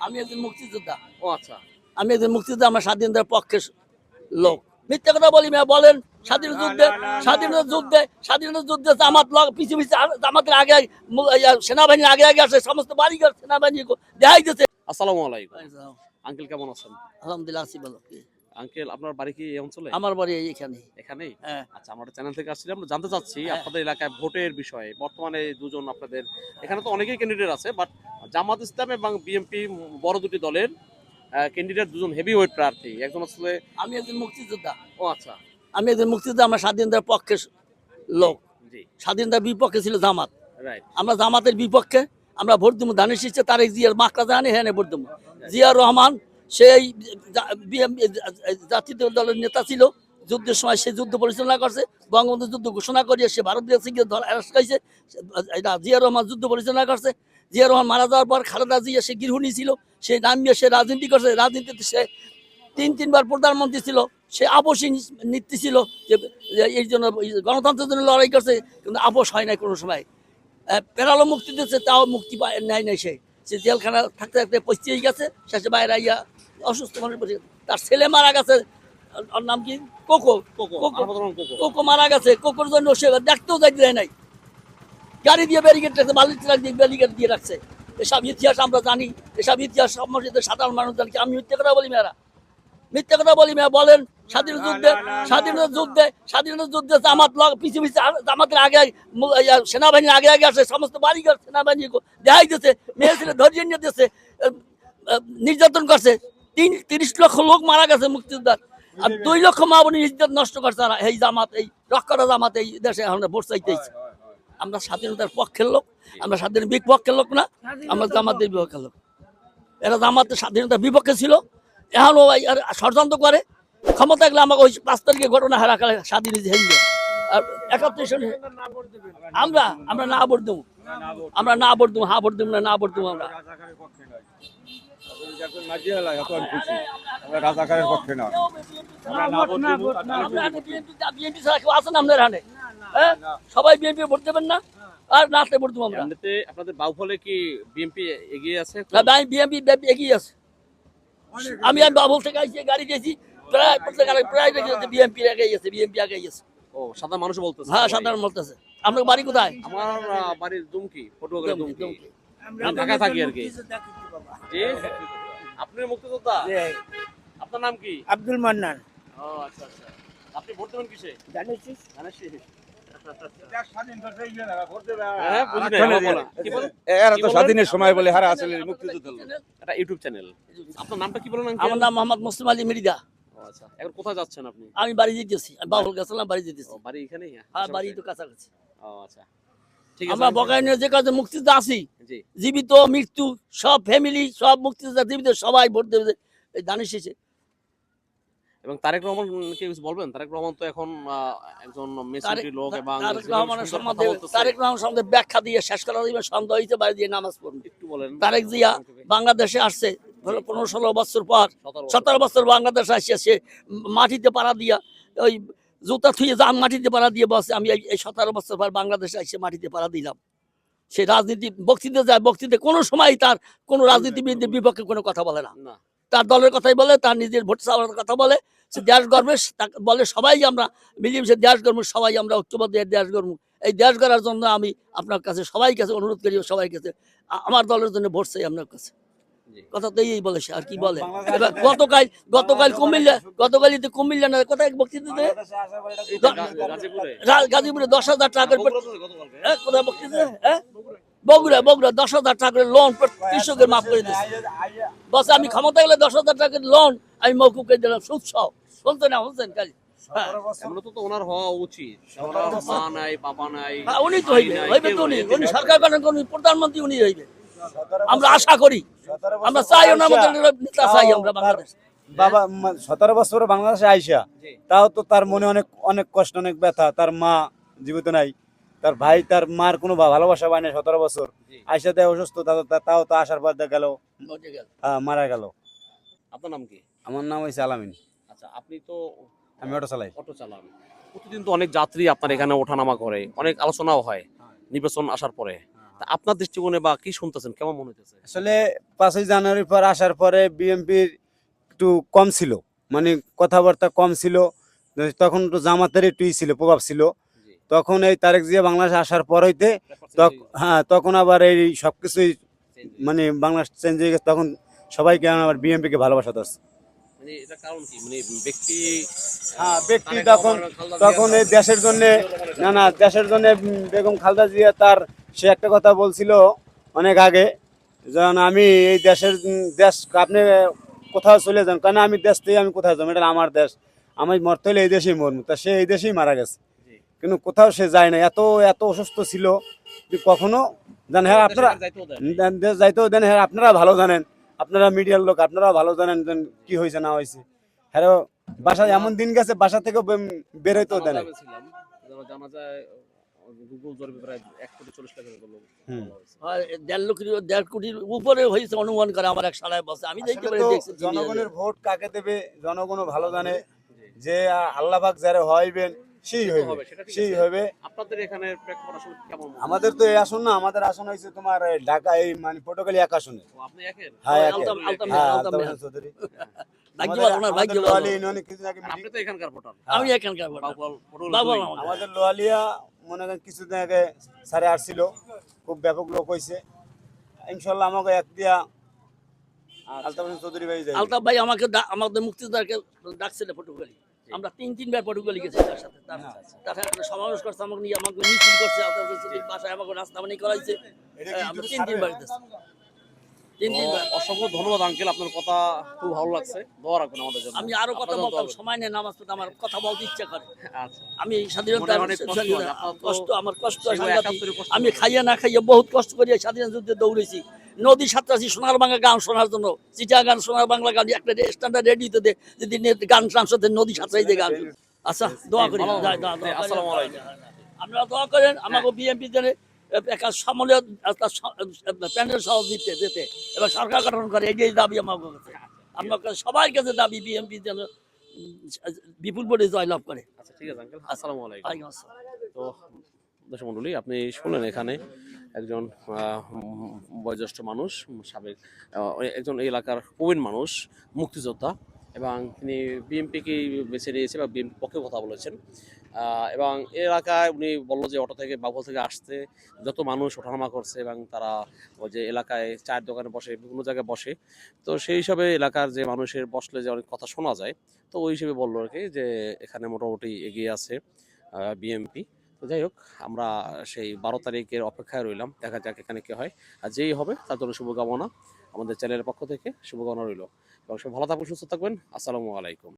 আমি একজন মুক্তিযোদ্ধা। ও আচ্ছা। আমি একজন মুক্তিযোদ্ধা আমার স্বাধীনতার পক্ষের লোক। মিথ্যা কথা বলি মেয়ে বলেন। স্বাধীন যুদ্ধে স্বাধীনতা যুদ্ধে স্বাধীনতা যুদ্ধে জামাত লগ পিছু পিছু আর- জামাতের আগে সেনাবাহিনী আগে আগে আসে সমস্ত বাড়িঘর সেনাবাহিনী দেখাই দিতে আসসালামু আলাইকুম। আঙ্কেল কেমন আছেন? আলহামদুলিল্লাহ আছি বলো আঙ্কেল আপনার বাড়ি কি এই অঞ্চলে? আমার বাড়ি এইখানে এখানেই? হ্যাঁ। আচ্ছা আমরা চ্যানেল থেকে আসছিলাম আমরা জানতে চাচ্ছি হ্যাঁ। আপনাদের এলাকায় ভোটের বিষয়ে। বর্তমানে দুজন আপনাদের এখানে তো অনেকেই ক্যান্ডিডেট আছে বাট জামাত ইসলাম এবং বিএনপি বড় দুটি দলের ক্যান্ডিডেট দুজন হেভি ওয়েট প্রার্থী। একজন আসলে আমি একজন মুক্তিযোদ্ধা। ও আচ্ছা। আমি একজন মুক্তিযোদ্ধা আমার স্বাধীনতার পক্ষের লোক। জি স্বাধীনতার বিপক্ষে ছিল জামাত। রাইট আমরা জামাতের বিপক্ষে আমরা ভোট দেবো ধানের শীর্ষে তারেক জিয়ার মাকড়া জানে হ্যাঁ ভোট দেবো জিয়া রহমান সেই জাতীয় দলের নেতা ছিল। যুদ্ধের সময় সে যুদ্ধ পরিচালনা করছে। বঙ্গবন্ধু যুদ্ধ ঘোষণা করিয়ে সে ভারত ধর অ্যারেস্ট এটা জিয়া রহমান যুদ্ধ পরিচালনা করছে। জিয়া রহমান মারা যাওয়ার পর খালেদা জিয়া সে গৃহিণী ছিল। সে নামিয়ে সে রাজনীতি করছে। রাজনীতিতে সে তিন তিনবার প্রধানমন্ত্রী ছিল। সে আপোষই নীতি ছিল যে এই জন্য গণতন্ত্রের জন্য লড়াই করছে, কিন্তু আপোষ হয় নাই কোনো সময়। পেরালো মুক্তি দিচ্ছে তাও মুক্তি পায় নাই নাই সে। সে জেলখানা থাকতে থাকতে পচিয়েই গেছে। শেষে বাইরে আইয়া অসুস্থ মানুষ বসে তার ছেলে মারা গেছে। ওর- নাম কি? কোকো। কোকো মারা গেছে। কোকোর জন্য সে দেখতেও যাইতে দেয় নাই। গাড়ি দিয়ে ব্যারিকেড রাখছে ট্রাক দিয়ে ব্যারিকেড দিয়ে রাখছে। এসব ইতিহাস আমরা জানি এসব ইতিহাস সম্বন্ধে সাধারণ মানুষ জানি আমি মিথ্যে কথা বলি মেয়েরা। মিথ্যে কথা বলি মেয়ে বলেন স্বাধীনতা যুদ্ধে স্বাধীনতা যুদ্ধে স্বাধীনতা যুদ্ধে জামাত পিছু পিছু জামাতের আগে সেনাবাহিনী আগে আগে আসে সমস্ত বাড়িঘর সেনাবাহিনী দেখাই দিয়েছে মেয়ে ছেলে ধৈর্য নিয়ে দিয়েছে নির্যাতন করছে। তিন তিরিশ লক্ষ লোক মারা গেছে মুক্তিযোদ্ধার। আর দুই লক্ষ মা বোনের ইজ্জত নষ্ট করছে এই জামাত এই রক্ষাটা জামাত এই দেশে আমরা ভোট চাইতেছি। আমরা স্বাধীনতার পক্ষের লোক আমরা স্বাধীন বিপক্ষের লোক না আমরা জামাতের বিপক্ষের লোক। এরা জামাতের স্বাধীনতার বিপক্ষে ছিল। এখনও ষড়যন্ত্র করে। ক্ষমতা গেলে আমাকে ওই পাঁচ তারিখে ঘটনা হারা কালে স্বাধীন হেলবে আর একাত্তর সনে আমরা আমরা না ভোট দেবো। আমরা না ভোট দেবো হা ভোট দেবো না না ভোট দেবো আমরা। রাজাকারের পক্ষে না আমরা বিএনপি ছাড়া কেউ আছেন আপনার হানে হ্যাঁ সবাই বিএনপি ভোট দেবেন না আর নাতে ভোট দেবো আমরা এমনিতে আপনাদের বাউফলে কি বিএনপি এগিয়ে আছে না বিএনপি এগিয়ে আছে আমি আমি বাবুল থেকে আইছি গাড়ি দিয়েছি প্রায় প্রত্যেক প্রায় বিএনপি আগে গেছে বিএনপি আগে গেছে ও সাধারণ মানুষ বলতেছে। হ্যাঁ সাধারণ বলতেছে আপনার বাড়ি কোথায় আমার বাড়ির দুমকি। ফটোগ্রাফি দুমকি, দুমকি। থাকি আর কি। আপনি মুক্তিযোদ্ধা? আপনার নাম কি? আব্দুল মান্নান। ও আচ্ছা আচ্ছা। আপনি ভোট দেবেন কিসে? জানিস জানিস হ্যাঁ, হ্যাঁ? স্বাধীনের সময় বলে হারা আসলে মুক্তিযুদ্ধ। ইউটিউব চ্যানেল আপনার নামটা কি বলেন আমার নাম মোহাম্মদ মুসলিম আলী মির্জা আচ্ছা। এখন কোথায় যাচ্ছেন আপনি? আমি বাড়ি যেতেছি। বাবুল গেছিলাম বাড়ি যেতেছি। বাড়ি এখানেই? হ্যাঁ বাড়ি তো কাছাকাছি। ও আচ্ছা। আমরা বকাইনের যে কাজে মুক্তিযোদ্ধা আছি জীবিত মৃত্যু সব ফ্যামিলি সব মুক্তিযোদ্ধা জীবিত সবাই ভোট দেবে এই ধানের শেষে। এবং তারেক রহমান কে কিছু বলবেন? তারেক রহমান তো এখন একজন মেসিটি লোক এবং তারেক রহমানের সম্বন্ধে তারেক রহমান সম্বন্ধে ব্যাখ্যা দিয়ে শেষ করা সন্দেহ হয়েছে বাড়ি দিয়ে নামাজ পড়বে। একটু বলেন। তারেক জিয়া বাংলাদেশে আসছে ধরো পনেরো ষোলো বছর পর সতেরো বছর। বাংলাদেশে আসছে সে মাটিতে পাড়া দিয়া ওই জুতা থুয়ে যান মাটিতে পাড়া দিয়ে বসে আমি এই- সতেরো বছর পর বাংলাদেশে এসে মাটিতে পাড়া দিলাম। সে রাজনীতি বক্তৃতা যায় বক্তৃতা কোনো সময় তার কোনো রাজনীতিবিদদের বিপক্ষে কোনো কথা বলে না। তার দলের কথাই বলে তার নিজের ভোট চাওয়ার কথা বলে। সে দেশ গর্বে বলে সবাই আমরা মিলিমিশে দেশ গর্ব সবাই আমরা ঐক্যবদ্ধ দেশ গর্ব। এই দেশ গড়ার জন্য আমি আপনার কাছে সবাই কাছে অনুরোধ করি সবাই কাছে আমার দলের জন্য ভোট চাই আপনার কাছে। কথা তো এই বলে সে আর কি বলে? এবার গতকাল গতকাল কুমিল্লা গতকালই তো কুমিল্লা না কোথায় গাজীপুরে দশ হাজার টাকার তো গতকালকে। হ্যাঁ, কোথায় বক্তৃতা? হ্যাঁ? বগুড়া বগুড়া দশ হাজার টাকার লোন কৃষকের মাফ করে দিচ্ছে বস আমি ক্ষমতা গেলে দশ হাজার টাকার লোন আমি মৌকুব করে দিলাম সুদ সহ। শুনতে না শুনছেন হ্যাঁ। নাই হ্যাঁ, উনি তো হইবে হইবে তো উনি। উনি সরকার প্রধানমন্ত্রী উনি হইবে। আমরা আশা করি। আমরা চাই মতো নেতা চাই আমরা বাংলাদেশ। বাবা সতেরো বছর বাংলাদেশে আইসা তাও তো তার মনে অনেক অনেক কষ্ট অনেক ব্যথা। তার মা জীবিত নাই তার ভাই তার মার কোনো ভালোবাসা পায় না সতেরো বছর। আইসা দেয় অসুস্থ তাও তো আসার পর গেল মরে মারা গেল। আপনার নাম কি? আমার নাম হয়েছে আলামিন। আচ্ছা আপনি তো আমি অটো চালাই। অটো চালান। প্রতিদিন তো অনেক যাত্রী আপনার এখানে ওঠানামা করে অনেক আলোচনাও হয় নির্বাচন আসার পরে। তা আপনার দৃষ্টিকোণে বা কি শুনতেছেন? কেমন মনে হচ্ছে আসলে পাঁচই জানুয়ারির পর আসার পরে বিএনপির একটু কম ছিল। মানে কথাবার্তা কম ছিল। তখন একটু জামাতের একটু ছিল প্রভাব ছিল। তখন এই তারেক জিয়া বাংলাদেশে আসার পর হইতে হ্যাঁ তখন আবার এই সব কিছুই মানে বাংলাদেশ চেঞ্জ হয়ে গেছে। তখন সবাইকে আবার বিএনপিকে ভালোবাসা ধরছে মানে এটা কারণ কি? মানে হ্যাঁ ব্যক্তি তখন তখন এই দেশের জন্য না না দেশের জন্য বেগম খালদা জিয়া তার সে একটা কথা বলছিল অনেক আগে যেন আমি এই দেশের দেশ আপনি কোথাও চলে যান কারণ আমি দেশ থেকে আমি কোথাও যাব? এটা আমার দেশ আমি মরতে হলে এই দেশেই মরবো। তা সে এই দেশেই মারা গেছে। কিন্তু কোথাও সে যায় না এত এত অসুস্থ ছিল যে কখনো জান হ্যাঁ আপনারা দেশ যাইতেও দেন হ্যাঁ আপনারা ভালো জানেন। আপনারা মিডিয়ার লোক আপনারা ভালো জানেন কি হয়েছে না হয়েছে। হ্যাঁ বাসা এমন দিন গেছে বাসা থেকে বেরোইতেও দেন জানা যায় গুগল জরিপে প্রায় এক কোটি চল্লিশ লাখের লোক। আর দেড় লক্ষ দেড় কোটির উপরে হয়েছে অনুমান করে আমার এক সালায় বসে। আমি দেখতে পারি জনগণের ভোট কাকে দেবে জনগণও ভালো জানে যে যারা হইবেন সেই হবে, সেই হবে আপনাদের এখানে? আমাদের তো এই আসন না আমাদের আসন হয়েছে তোমার ঢাকা এই মানে পটুয়াখালী এক আসনে। হ্যাঁ চৌধুরী। আমাদের- ভালো মনে করেন কিছুদিন আগে সারে আসছিল খুব ব্যাপক লোক হয়েছে। ইনশাল্লাহ আমাকে এক দিয়া আলতাফ হোসেন চৌধুরী ভাই যাই আলতাফ ভাই আমাকে ডা- আমাদের মুক্তিযোদ্ধাকে ডাকছিল পটুয়াখালী। আমরা তিন তিনবার পটুয়াখালী গেছি তার সাথে তার তার একটা সমাবেশ করছে আমাকে নিয়ে আমাকে মিছিল করছে বাসায় আমাকে রাস্তা বানি করাইছে। আমরা তিন তিনবার গেছি তিনবার অসংখ্য ধন্যবাদ আঙ্কেল আপনার কথা খুব ভালো লাগছে। দোয়া রাখবেন আমাদের জন্য। আমি আরও কথা বলতাম সময় নেই নামাজ পড়তে আমার কথা বলতে ইচ্ছা করে। আচ্ছা। আমি স্বাধীনতা কষ্ট আমার আমি খাইয়ে না খাইয়ে বহুত কষ্ট করি স্বাধীনতা যুদ্ধে দৌড়েছি। নদী সাঁতরাছি সোনার বাংলা গান শোনার জন্য। চিটা গান সোনার বাংলা গান একটা স্ট্যান্ডার্ড রেডিওতে দে যদি গান সাথে নদী সাঁতরাই দিয়ে গান। আচ্ছা দোয়া করি। যাই, দোয়া- করেন। আসসালামু আলাইকুম। আপনারা দোয়া করেন আমাকে বিএনপি জেনে। একটা সমলে প্যান্ডেল সহ দিতে দিতে। এবং সরকার গঠন করে এটাই দাবি আমার কাছে আমার কাছে সবার কাছে দাবি বিএনপি যেন বিপুল ভোটে জয়লাভ করে। আচ্ছা ঠিক আছে আঙ্কেল। আসসালামু আলাইকুম। তো দর্শক মন্ডলী আপনি শুনলেন এখানে একজন বয়োজ্যেষ্ঠ মানুষ সাবেক একজন এই এলাকার প্রবীণ মানুষ মুক্তিযোদ্ধা। এবং তিনি বিএনপিকে বেছে নিয়েছে বা বিএনপি পক্ষে কথা বলেছেন। এবং এলাকায় উনি বলল যে অটো থেকে বাবুল থেকে আসতে যত মানুষ ওঠানামা করছে এবং তারা ওই যে এলাকায় চায়ের দোকানে বসে, বিভিন্ন জায়গায় বসে। তো সেই হিসাবে এলাকার যে মানুষের বসলে যে অনেক কথা শোনা যায়, তো ওই হিসেবে বলল আর কি যে এখানে মোটামুটি এগিয়ে আছে বিএমপি তো যাই হোক, আমরা সেই বারো তারিখের অপেক্ষায় রইলাম। দেখা যাক এখানে কী হয়। আর যেই হবে, তার জন্য শুভকামনা। আমাদের চ্যানেলের পক্ষ থেকে শুভকামনা রইল। এবং সব ভালো থাকবেন সুস্থ থাকবেন। আসসালামু আলাইকুম।